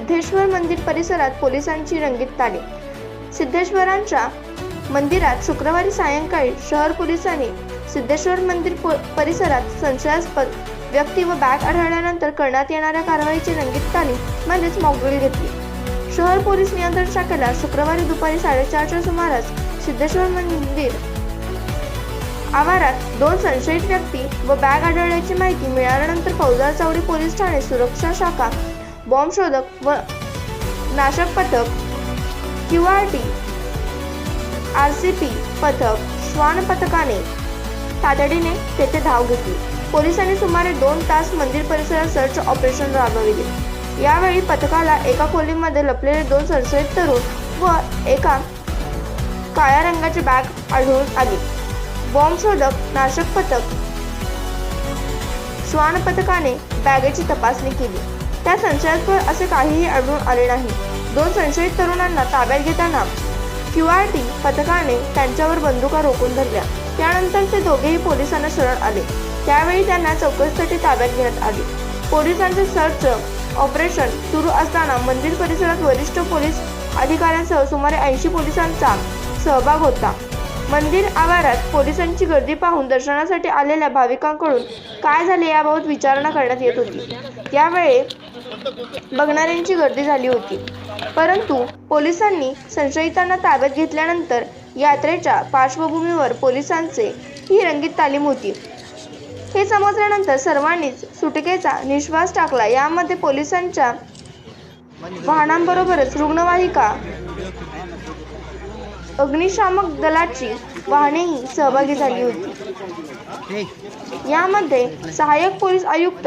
सिद्धेश्वर मंदिर परिसरात पोलिसांची रंगीत तालीम सिद्धेश्वरांच्या मंदिरात शुक्रवारी सायंकाळी शहर पोलिसांनी सिद्धेश्वर मंदिर पो- परिसरात संशयास्पद व्यक्ती व बॅग आढळल्यानंतर करण्यात येणाऱ्या कारवाईची रंगीत तालीम म्हणजेच मॉकड्रिल घेतली. शहर पोलीस नियंत्रण शाखेला शुक्रवारी दुपारी साडेचारच्या सुमारास सिद्धेश्वर मंदिर आवारात दोन संशयित व्यक्ती व बॅग आढळल्याची माहिती मिळाल्यानंतर फौजदार चौरी पोलीस ठाणे सुरक्षा शाखा बॉम्ब शोधक व नाशक पथक Q R T R C P पथक श्वान पथकाने तातडीने तेथे धाव घेतली. पोलिसांनी सुमारे दोन तास मंदिर परिसरात सर्च ऑपरेशन राबविले. यावेळी पथकाला एका खोलीमध्ये लपलेले दोन संशयित तरुण व एका काळ्या रंगाची बॅग आढळून आली. बॉम्ब शोधक नाशक पथक श्वान पथकाने बॅगेची तपासणी केली. त्या संशयास्पद असे काहीही आढळून आले नाही. दोन संशयित तरुणांना ताब्यात घेताना क्यू आर टी पथकाने त्यांच्यावर बंदुका रोखून धरल्या. त्यानंतर ते दोघेही पोलिसांना शरण आले. त्यावेळी त्यांना चौकशीसाठी ताब्यात घेण्यात आले. पोलिसांचे सर्च ऑपरेशन सुरू असताना मंदिर परिसरात वरिष्ठ पोलीस अधिकाऱ्यांसह सुमारे ऐंशी पोलिसांचा सहभाग होता. मंदिर आवारात पोलिसांची गर्दी पाहून दर्शनासाठी आलेल्या भाविकांकडून काय झाले याबाबत विचारणा करण्यात येत होती. यावेळी बघणाऱ्यांची गर्दी झाली होती. परंतु पोलिसांनी संशयितांना ताब्यात घेतल्यानंतर यात्रेच्या पार्श्वभूमीवर पोलिसांचे ही रंगीत तालीम होती. हे समजल्यानंतर सर्वांनीच सुटकेचा निश्वास टाकला. यामध्ये पोलिसांच्या वाहनांबरोबरच रुग्णवाहिका अग्निशामक दलाची वाहनेही सहभागी झाली होती. यामध्ये सहाय्यक पोलीस आयुक्त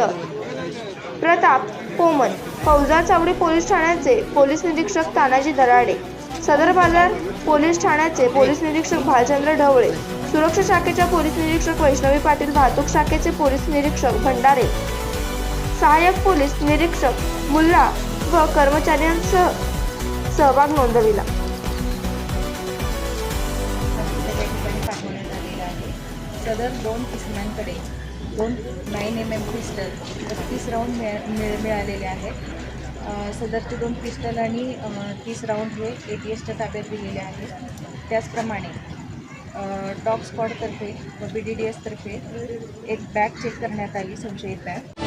प्रताप कोमल फौजा चावडी पोलीस ठाण्याचे पोलीस निरीक्षक तानाजी दराडे सदर बाजार पोलीस ठाण्याचे पोलीस निरीक्षक भालचंद्र ढवळे सुरक्षा शाखेच्या पोलीस निरीक्षक वैष्णवी पाटील वाहतूक शाखेचे पोलीस निरीक्षक भंडारे सहाय्यक पोलीस निरीक्षक मुल्ला व कर्मचाऱ्यांसह सहभाग नोंदविला. सदर दोन किसमांकडे दोन नाईन एम एम पिस्टल बत्तीस राऊंड मिळ मिळ मिळालेले आहेत. सदरचे दोन पिस्टल आणि तीस राऊंड हे ए टी एसच्या ताब्यात दिलेले आहेत. त्याचप्रमाणे डॉग स्क्वॉडतर्फे व बी डी डी एसतर्फे एक बॅग चेक करण्यात आली संशयित बॅग